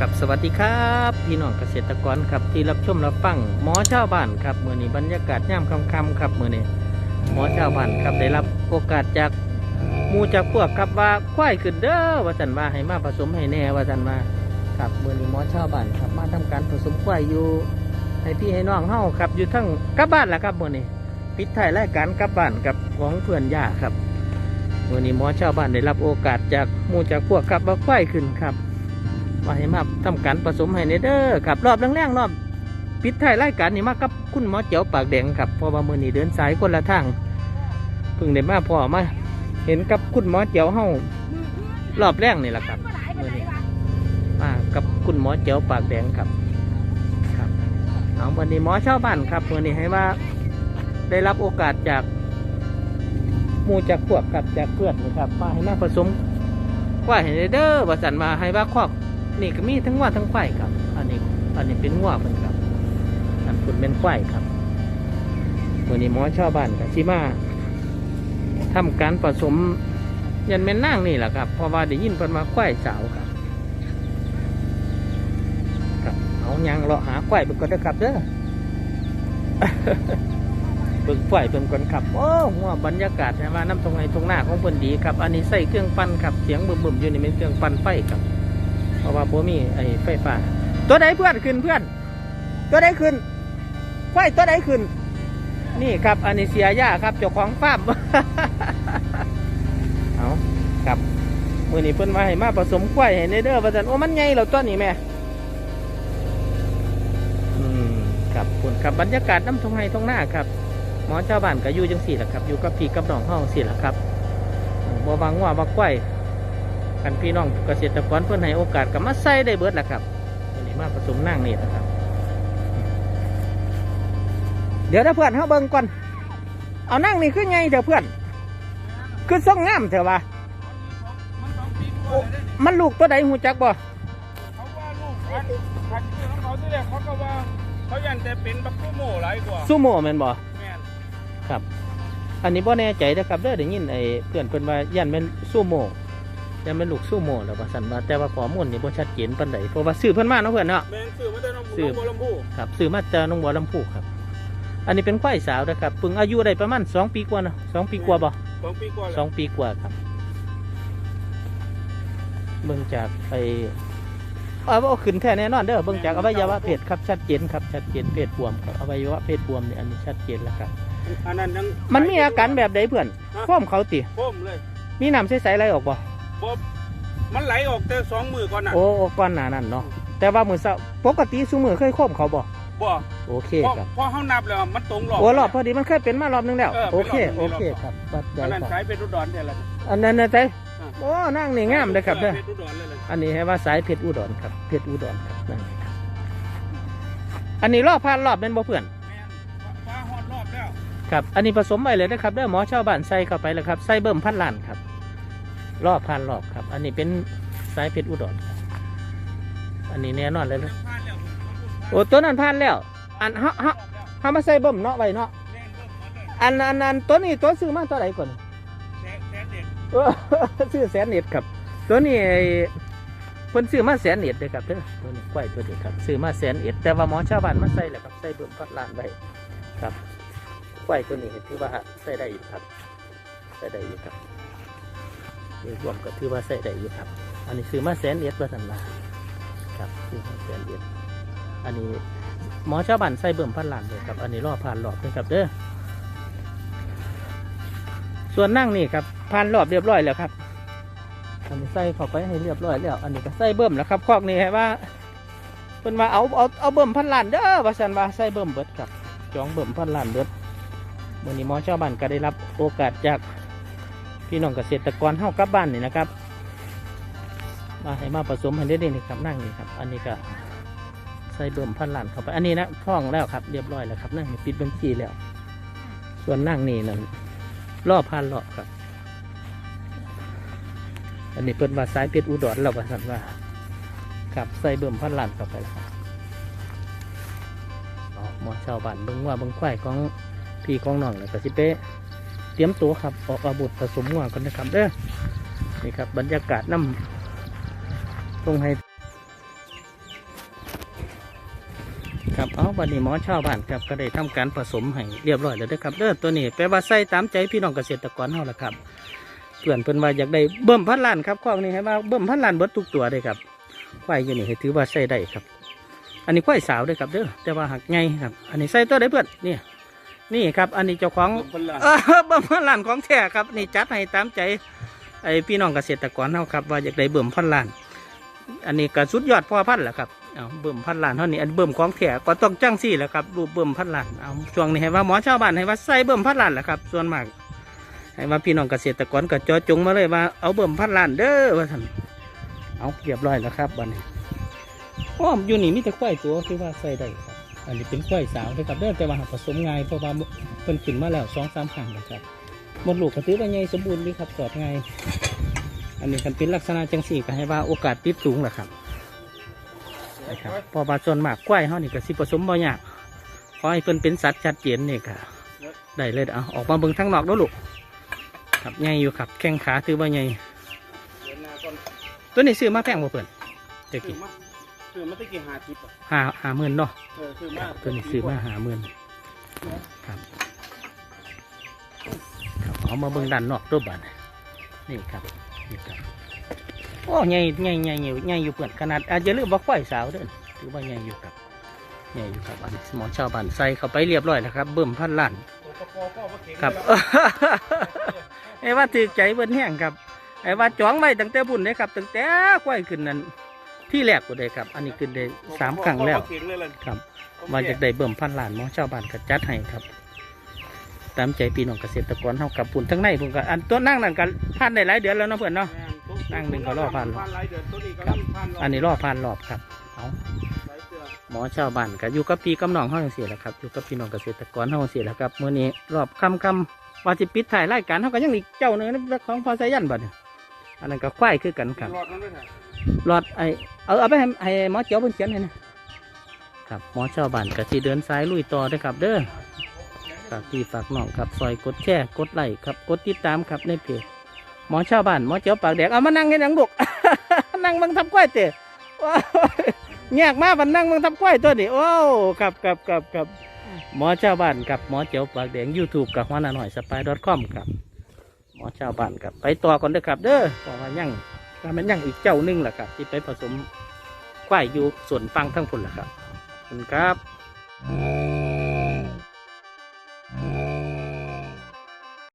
กับสวัสดีครับ พี่น้องเกษตรกรครับที่รับชมรับฟังหมอชาวบ้านครับเมื่อนี้บรรยากาศย่ำค่ำๆครับเมื่อนี้หมอชาวบ้านครับได้รับโอกาสจากมูจากพวกครับว่าควายขึ้นเด้อว่าสันว่าให้มาผสมให้แน่ว่าสันมาครับเมื่อนี้หมอชาวบ้านครับมาทำการผสมควายอยู่ให้พี่ให้น้องเฮาครับ อยู่ทั้งกลับบ้านแหละครับเมื่อนี้ปิดท้ายรายการกลับบ้านกับของเพื่อนย่าครับเมื่อนี้หมอชาวบ้านได้รับโอกาสจากมูจากพวกครับว่าควายขึ้นครับ ว่าให้มาทำการผสมให้ในเด้อครับรอบแรกๆรอบปิดท้ายรายการนี่มากับคุณหมอเจียวปากแดงครับเพราะว่ามือนี้เดินสายคนละทางเพิ่งได้มาพอมาเห็นกับคุณหมอเจียวเฮารอบแรกนี่แหละครับมือนี้มากับคุณหมอเจียวปากแดงครับครับเอาวันนี้หมอชาวบ้านครับมือนี้ให้ว่าได้รับโอกาสจากมูจากพวกครับจากเพื่อนนะครับมาให้มาผสมว่าเห็นเด้อว่าสันมาให้ว่าครอบ นี่ก็มีทั้งว่าทั้งควายครับ อันนี้ อันนี้เป็นงัวเป็นครับ อันคุณเป็นควายครับวันนี้หมอชาวบ้านกับชิมาทำการผสมยันแม่นนั่งนี่แหละครับเพราะว่าได้ยินเพิ่นมาควายสาวครับครับเอายังเลาหาควายเบิ่งก่อนเด้อครับเด้อเบิ่งควายเบิ่งก่อนครับโอ้หัวบรรยากาศนะว่าน้ำตรงไหนตรงหน้าของเพิ่นดีครับ อันนี้ใส่เครื่องปั่นครับเสียงบึมๆอยู่นี่เป็นเครื่องปั่นไฟครับ เพราะว่าโบมีไอ้ไฟฟ้า ตัวใดเพื่อนขึ้นเพื่อน ตัวใดขึ้นควายตัวใดขึ้น นี่ครับอันนี้เสียยาครับเจ้าของฟาร์มเอาครับมื่อนี้เพิ่นมาให้มาผสมควยให้ในเด้อว่าซั่นโอ้มันใหญ่แล้วตัวนี้แม่อืมครับคุณครับบรรยากาศน้ำทงไห้ทงหน้าครับหมอเจ้าบ้านก็อยู่จังสี่แหละครับ อยู่กับพี่กับน้องห้องสี่แหละครับบัวบางว่าบักควย กันพี่น้องเกษตรกรเพื่อนให้โอกาสกับมาใส่ได้เบิดแหละครับวันนี้มาผสมนั่งนี่นะครับ เดี๋ยวถ้าเพื่อนเขาเบิ่งก่อน เอานั่งนี่ขึ้นไงเดี๋ยวเพื่อนขึ้นส่องงามเถอะวะมันสองปีกว่าเลยเนี่ยมันลูกตัวใดหูจักบ่เขาว่าลูกพันพันชื่อของเขาที่แรกเขาก็ว่าเขายันแต่เป็นบักกู้โม่หลายกว่าซูโม่แม่นบ่แม่นครับ อันนี้บ่แน่ใจนะครับเด้อได้ยินไอ้เพื่อนเพิ่นว่ายันเป็นซูโม่ ยันเป็นลูกซูโม่แล้วว่าซั่นว่าแต่ว่าข้อมูลนี่บ่ชัดเจนปานใดเพราะว่าซื้อเพิ่นมาเนาะเพื่อนเนาะแม่นซื้อมาแต่น้องซื้อบัวลำพูครับซื้อมาจากหน้องบัวลำพูครับ อันนี้เป็นควายสาวนะครับเพิ่งอายุได้ประมาณสองปีกว่าเนาะสองปีกว่าบ่สองปีกว่าสแล้อวงปีกว่าครับเบิ่งจากไอ้เอาเอาขึ้นแท้แน่นอนเด้อเบิ่งจากอวัยวะเพศครับชัดเจนครับชัดเจนเพศบวมครับอวัยวะเพศบวมเนี่ยอันนี้ชัดเจนแล้วครับอันนั้นยังมันมีอาการแบบใดเพื่อนพร้อมเขาติพ่มเลย มีน้ำใสๆไหลออกบ่ บ่มันไหลออกแต่สองมือก่อนน่ะโอ้โอ้ก้อนหนานั่นเนาะแต่ว่ามือเช้าปกติซุมือเคยโค้มเขาบ่บ่โอเคพอครับพอเขานับแล้วมันตรงหลอกโอ้รอบพอดีมันเคยเป็นมารอบนึงแล้วเออโอเคเป็นรโออบเคครับปัดใจอันนั้นครับสายเป็นรุดรแต่ละอันนั้นนะใจอ่าโอ้นั่งนี่งามเลยครับเด้อ เป็นรุดรเลยเลยอันนี้ให้ว่าสายเพชรอุดรครับเพชรอุดรครับนั่นครับอันนี้รอบผ่านรอบเป็นบ่เพื่อนแม่นฟ้าฮอดรอบแล้วครับ อันนี้ผสมไปเลยนะครับเด้อหมอชาวบ้านใส่เข้าไปแล้วครับใส่เบิ่มพันล้านครับ รอบผ่านรอบครับ อันนี้เป็นสายเพชรอุดรครับอันนี้แน่นอนเลยนะผ่านแล้วโอ้ตัวนั้นผ่านแล้ว อันฮะฮะฮะมาใส่เบิ่มเนาะไว้เนาะแม่นเบิ่มมาเลยอันอันอันตัวนี้ตัวซื้อมาตัวไหนก่อนแสนแสนเด็ดเออซื้อแสนเน็ตครับ ตัวนี้ไอ้เพิ่นซื้อมาแสนเน็ตเลยครับเด้อตัวนี้กล้วยตัวนี้ครับซื้อมาแสนเอ็ดแต่ว่าหมอชาวบ้านมาใส่แหละครับใส่เบิ่มพัดลานไว้ครับกล้วยตัวนี้ถือว่าใส่ได้อยู่ครับใส่ได้อยู่ครับ โดยรวมก็ถือว่าใส่ได้อยู่ครับ อันนี้ซื้อมาแสนเอ็ดว่าสันว่าครับซื้อมาแสนเอ็ดอันนี้หมอชาวบ้านใส่เบิ่มพัดลานเลยครับ อันนี้รอผ่านรอบเลยครับเด้อส่วนนั่งนี่ครับผ่านรอบเรียบร้อยแล้วครับ อันนี้ใส่เข้าไปให้เรียบร้อยแล้ว อันนี้ก็ใส่เบิ่มแล้วครับคอกนี้ให้ว่าเพิ่นว่าเอาเอาเอาเบิ่มพันหล้านเด้อว่าซั่นว่าใส่เบิ่มเบิดครับ จองเบิ่มพันหล้านเบิดมื้อนี้หมอชาวบ้านก็ได้รับโอกาสจาก พี่น้องเกษตรกรเฮากลับบ้านนี่นะครับ มาให้มาผสมให้ได้นี่ครับนั่งนี่ครับ อันนี้ก็ใส่เบิ่มพันล้านเข้าไป อันนี้นะท่องแล้วครับ เรียบร้อยแล้วครับนั่งนี่ปิดบัญชีแล้ว ส่วนนั่งนี่นั่อพันรอครับ อันนี้เปิดมาสายเพชรอุดรเราประสันว่ากับใส่เบิ่มพันล้านเข้าไปแล้วครับเอาหมอชาวบ้านเบิ่งว่าเบิ่งควายของพี่ของน้องแล้วก็สิเป้ เตรียมตัวครับออกอาบุตรผสมงัวกันนะครับเด้อนี่ครับบรรยากาศน้ำตรงให้ครับเอาวันนี้หมอชาวบ้านครับก็ได้ทำการผสมให้เรียบร้อยแล้วเด้อครับเด้อตัวนี้แปลว่าใส่ตามใจพี่น้องเกษตรกรเฮาละครับเพื่อนเพิ่นว่าอยากได้เบิ่มพันล้านครับข้องนี้ให้ว่าเบิ่มพันล้านเบิดทุกตัวเลยครับควายอยู่นี่ให้ถือว่าใส่ได้ครับ อันนี้ควายสาวเด้อครับเด้อแต่ว่าหักไงครับ อันนี้ใส่ตัวได้เพื่อนนี่ นี่ครับ อันนี้เจ้าของคนละเออเบิ่มพันล้านของแท้ครับ นี่จัดให้ตามใจไอพี่น้องเกษตรกรเฮาครับ ว่าอยากได้เบิ่มพันล้าน อันนี้ก็สุดยอดพ่อพันธุ์แหละครับเอาเบิ่มพันล้านเท่านี้อันเบิ่มของแท้ก็ต้องจังสี่แหละครับรูปเบิ่มพันล้านเอาช่วงนี้ให้ว่าหมอชาวบ้านให้ว่าใส่เบิ่มพันล้านแหละครับ ส่วนมากให้ว่าพี่น้องเกษตรกรก็เจอจงมาเลยว่าเอาเบิ่มพันล้านเด้อว่าท่านเอาเรียบร้อยแล้วครับบัดนี้อ้อมอยู่นี่มีแต่ควายตัวที่ว่าใส่ได้ครับ อันนี้เป็นควยสาวนะครับเด้อแต่ว่าผสมง่ายเพราะว่าเพิ่นขึ้นมาแล้วสองสามครั้งนะครับหมดลูกก็ถือว่าใหญ่สมบูรณ์ดีครับสอดง่ายอันนี้กันเป็นลักษณะจังสี่ก็ให้ว่าโอกาสติดสูงแหละครับนะครับพอมาส่วนมากควยเฮานี่ก็สิผสมบ่ยากขอให้เพิ่นเป็นสัตว์ชัดเจนนี่ก็ได้เลยเอาออกมาเบิ่งทางนอกแล้วลูกครับใหญ่อยู่ครับแข้งขาถือว่าใหญ่เดือนหน้าก่อนตัวนี้ซื้อมาแพงบ่เพิ่นเด็กซื้อ มาซื้อมาตะกี้หาทิปอะหาหาหมื่นเนาะเออซื้อคมารับตัวนี้ซื้อมาหาหมื่นครับครับเอามาเบิ่งด้านนอกตัวบัดนี่ครับนี่ครับโอ้ใหญ่ใหญ่ใหญ่ใหญ่ใหญ่อยู่เพื่อนขนาดอาจจะลืมว่าควายสาวเด้อถือว่าใหญ่อยู่ครับใหญ่อยู่ครับอันนี้หมอชาวบ้านใส่เข้าไปเรียบร้อยแล้วครับเบิ่มพันล้านโอ้ตะกอก็บ่เก่งครับแล้วไอ้ว่าถือใจเบิ่นแห้งครับไอ้ว่าจ้องไว้ตั้งแต่บุญเลยครับตั้งแต่ควายขึ้นนั้น ที่แรกก็ได้ครับ อันนี้ขึ้นได้สามครั้งแล้วบ่เก่งเลยล่ะครับว่าจะได้เบิ่มพันล้านหมอชาวบ้านก็จัดให้ครับ ตามใจพี่น้องเกษตรกรเฮากับปุ่นทั้งในพุ่นก็อันตัวนั่งนั่นก็ผ่านได้หลายเดือนแล้วเนาะเพื่อนเนาะนั่งหนึ่งก็รอพันพันหลายเดือนตัวนี้ก็ครับพันรอันนี้รอบผ่านรอบครับเอาหลายเดือนหมอชาวบ้านก็อยู่กับพี่กับน้องเฮาจังซี่แหละครับอยู่กับพี่น้องเกษตรกรเฮาจังซี่แหละครับมื้อนี้รอบค่ำๆว่าสิปิดถ่ายรายการเฮาก็ยังอีกเจ้าหนึงนะของพอสายันบัดนี้อันนั้นก็ควายคือกันครับ รอดมันด้วยค่ะรอดไอเอาเอาไปให้ให้หมอเจียวเพิ่นเขียนให้นะครับหมอชาวบ้านก็สิเดินสายลุยต่อเด้อครับ เด้อฝากพี่ฝากน้องครับซอยกดแชร์กดไลค์ครับกดติดตามครับในเพจหมอชาวบ้านหมอเจียวปากแดงเอามานั่งให้หนังบกนั่งบังทับกล้วยเตะแยกมาบันนั่งบังทับกล้วยตัวนี้โอ้าวครับครับครับครับหมอชาวบ้านกับหมอเจียวปากแดง YouTube กับหัวหน้าหน่อยสปาย .com ครับหมอชาวบ้านครับไปต่อก่อนเด้อครับ เด้อเพราะว่ายั่ง ว่ามันยังอีกเจ้านึงแหละครับ ที่ไปผสมควายอยู่ส่วนฟังทั้งพุนแหละครับขอบคุณครับ